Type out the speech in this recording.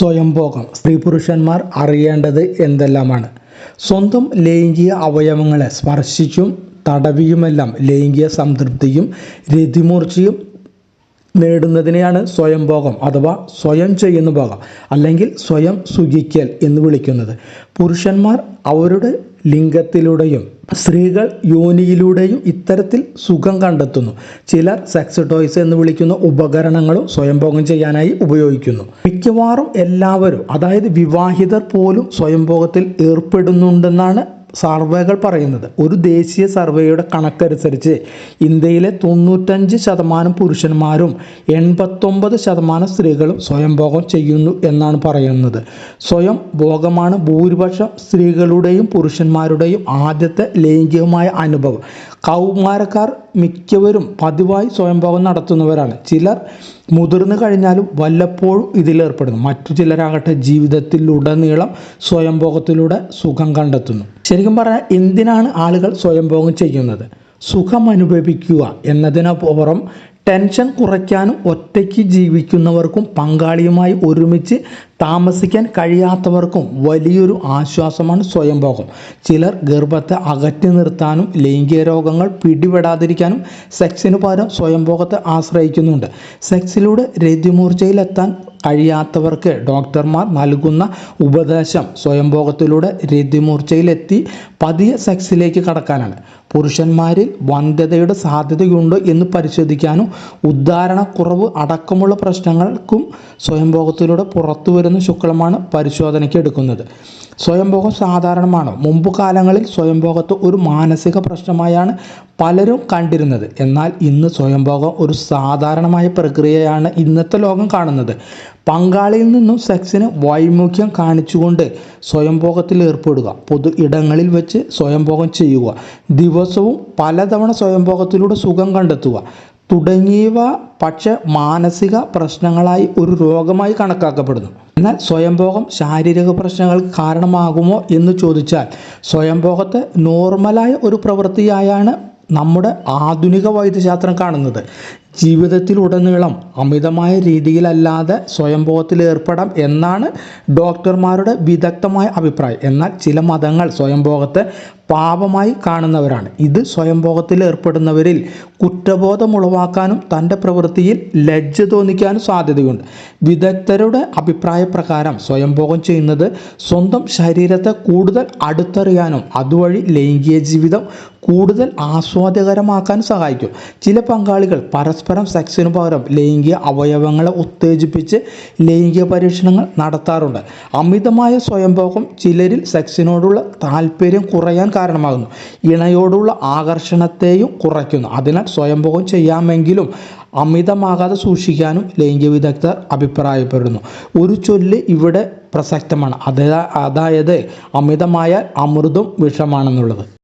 സ്വയംഭോഗം സ്ത്രീ പുരുഷന്മാർ അറിയേണ്ടത് എന്തെല്ലാമാണ്? സ്വന്തം ലൈംഗിക അവയവങ്ങളെ സ്പർശിച്ചും തടവിയുമെല്ലാം ലൈംഗിക സംതൃപ്തിയും രതിമൂർച്ചയും നേടുന്നതിനെയാണ് സ്വയംഭോഗം അഥവാ സ്വയം ചെയ്യുന്ന ഭോഗം അല്ലെങ്കിൽ സ്വയം സുഖിക്കൽ എന്ന് വിളിക്കുന്നത്. പുരുഷന്മാർ അവരുടെ ലിംഗത്തിലൂടെയും സ്ത്രീകൾ യോനിയിലൂടെയും ഇത്തരത്തിൽ സുഖം കണ്ടെത്തുന്നു. ചിലർ സെക്സ് ടോയ്സ് എന്ന് വിളിക്കുന്ന ഉപകരണങ്ങളും സ്വയംഭോഗം ചെയ്യാനായി ഉപയോഗിക്കുന്നു. മിക്കവാറും എല്ലാവരും അതായത് വിവാഹിതർ പോലും സ്വയംഭോഗത്തിൽ ഏർപ്പെടുന്നുണ്ടെന്നാണ് സർവേകൾ പറയുന്നത്. ഒരു ദേശീയ സർവേയുടെ കണക്കനുസരിച്ച് ഇന്ത്യയിലെ തൊണ്ണൂറ്റഞ്ച് ശതമാനം പുരുഷന്മാരും എൺപത്തൊമ്പത് ശതമാനം സ്ത്രീകളും സ്വയം ഭോഗം ചെയ്യുന്നു എന്നാണ് പറയുന്നത്. സ്വയം ഭോഗമാണ് ഭൂരിപക്ഷം സ്ത്രീകളുടെയും പുരുഷന്മാരുടെയും ആദ്യത്തെ ലൈംഗികമായ അനുഭവം. കൗമാരക്കാർ മിക്കവരും പതിവായി സ്വയംഭോഗം നടത്തുന്നവരാണ്. ചിലർ മുതിർന്നു കഴിഞ്ഞാലും വല്ലപ്പോഴും ഇതിലേർപ്പെടുന്നു. മറ്റു ചിലരാകട്ടെ ജീവിതത്തിലുടനീളം സ്വയംഭോഗത്തിലൂടെ സുഖം കണ്ടെത്തുന്നു. ശരിക്കും പറഞ്ഞാൽ എന്തിനാണ് ആളുകൾ സ്വയംഭോഗം ചെയ്യുന്നത്? സുഖം അനുഭവിക്കുക എന്നതിനപ്പുറം ടെൻഷൻ കുറയ്ക്കാനും ഒറ്റയ്ക്ക് ജീവിക്കുന്നവർക്കും പങ്കാളിയുമായി ഒരുമിച്ച് താമസിക്കാൻ കഴിയാത്തവർക്കും വലിയൊരു ആശ്വാസമാണ് സ്വയംഭോഗം. ചിലർ ഗർഭത്തെ അകറ്റി നിർത്താനും ലൈംഗിക രോഗങ്ങൾ പിടിപെടാതിരിക്കാനും സെക്സിന് പകരം സ്വയംഭോഗത്തെ ആശ്രയിക്കുന്നുണ്ട്. സെക്സിലൂടെ രതിമൂർച്ചയിലെത്താൻ കഴിയാത്തവർക്ക് ഡോക്ടർമാർ നൽകുന്ന ഉപദേശം സ്വയംഭോഗത്തിലൂടെ രതിമൂർച്ചയിലെത്തി പതിയെ സെക്സിലേക്ക് കടക്കാനാണ്. പുരുഷന്മാരിൽ വന്ധ്യതയുടെ സാധ്യതയുണ്ടോ എന്ന് പരിശോധിക്കാനും ഉദ്ധാരണക്കുറവ് അടക്കമുള്ള പ്രശ്നങ്ങൾക്കും സ്വയംഭോഗത്തിലൂടെ പുറത്തു വരുന്ന ശുക്ലമാണ് പരിശോധനയ്ക്ക് എടുക്കുന്നത്. സ്വയംഭോഗം സാധാരണമാണ്. മുമ്പ് കാലങ്ങളിൽ സ്വയംഭോഗത്തെ ഒരു മാനസിക പ്രശ്നമായാണ് പലരും കണ്ടിരുന്നത്. എന്നാൽ ഇന്ന് സ്വയംഭോഗം ഒരു സാധാരണമായ പ്രക്രിയയാണ് ഇന്നത്തെ ലോകം കാണുന്നത്. പങ്കാളിയിൽ നിന്നും സെക്സിന് വൈമുഖ്യം കാണിച്ചുകൊണ്ട് സ്വയംഭോഗത്തിൽ ഏർപ്പെടുക. പൊതു ഇടങ്ങളിൽ വെച്ച് സ്വയംഭോഗം ചെയ്യുക. ദിവസവും പലതവണ സ്വയംഭോഗത്തിലൂടെ സുഖം കണ്ടെത്തുക. തുടങ്ങിയവ പക്ഷെ മാനസിക പ്രശ്നങ്ങളായി ഒരു രോഗമായി കണക്കാക്കപ്പെടുന്നു. എന്നാൽ സ്വയംഭോഗം ശാരീരിക പ്രശ്നങ്ങൾക്ക് കാരണമാകുമോ എന്ന് ചോദിച്ചാൽ സ്വയംഭോഗത്തെ നോർമലായ ഒരു പ്രവൃത്തിയായാണ് നമ്മുടെ ആധുനിക വൈദ്യശാസ്ത്രം കാണുന്നത്. ജീവിതത്തിലുടനീളം അമിതമായ രീതിയിലല്ലാതെ സ്വയംഭോഗത്തിൽ ഏർപ്പെടാം എന്നാണ് ഡോക്ടർമാരുടെ വിദഗ്ധമായ അഭിപ്രായം. എന്നാൽ ചില മതങ്ങൾ സ്വയംഭോഗത്തെ പാപമായി കാണുന്നവരാണ്. ഇത് സ്വയംഭോഗത്തിൽ ഏർപ്പെടുന്നവരിൽ കുറ്റബോധം ഉളവാക്കാനും തന്റെ പ്രവൃത്തിയിൽ ലജ്ജ തോന്നിക്കാനും സാധ്യതയുണ്ട്. വിദഗ്ധരുടെ അഭിപ്രായ പ്രകാരം സ്വയംഭോഗം ചെയ്യുന്നത് സ്വന്തം ശരീരത്തെ കൂടുതൽ അടുത്തറിയാനും അതുവഴി ലൈംഗിക ജീവിതം കൂടുതൽ ആസ്വാദ്യകരമാക്കാൻ സഹായിക്കും. ചില പങ്കാളികൾ പരസ്പരം സെക്സിന് പകരം ലൈംഗിക അവയവങ്ങളെ ഉത്തേജിപ്പിച്ച് ലൈംഗിക പരീക്ഷണങ്ങൾ നടത്താറുണ്ട്. അമിതമായ സ്വയംഭോഗം ചിലരിൽ സെക്സിനോടുള്ള താല്പര്യം കുറയാൻ കാരണമാകുന്നു. ഇണയോടുള്ള ആകർഷണത്തെയും കുറയ്ക്കുന്നു. അതിനാൽ സ്വയംഭോഗം ചെയ്യാമെങ്കിലും അമിതമാകാതെ സൂക്ഷിക്കാനും ലൈംഗിക വിദഗ്ധർ അഭിപ്രായപ്പെടുന്നു. ഒരു ചൊല്ല് ഇവിടെ പ്രസക്തമാണ്. അതായത് അമിതമായ അമൃതും വിഷമാണെന്നുള്ളത്.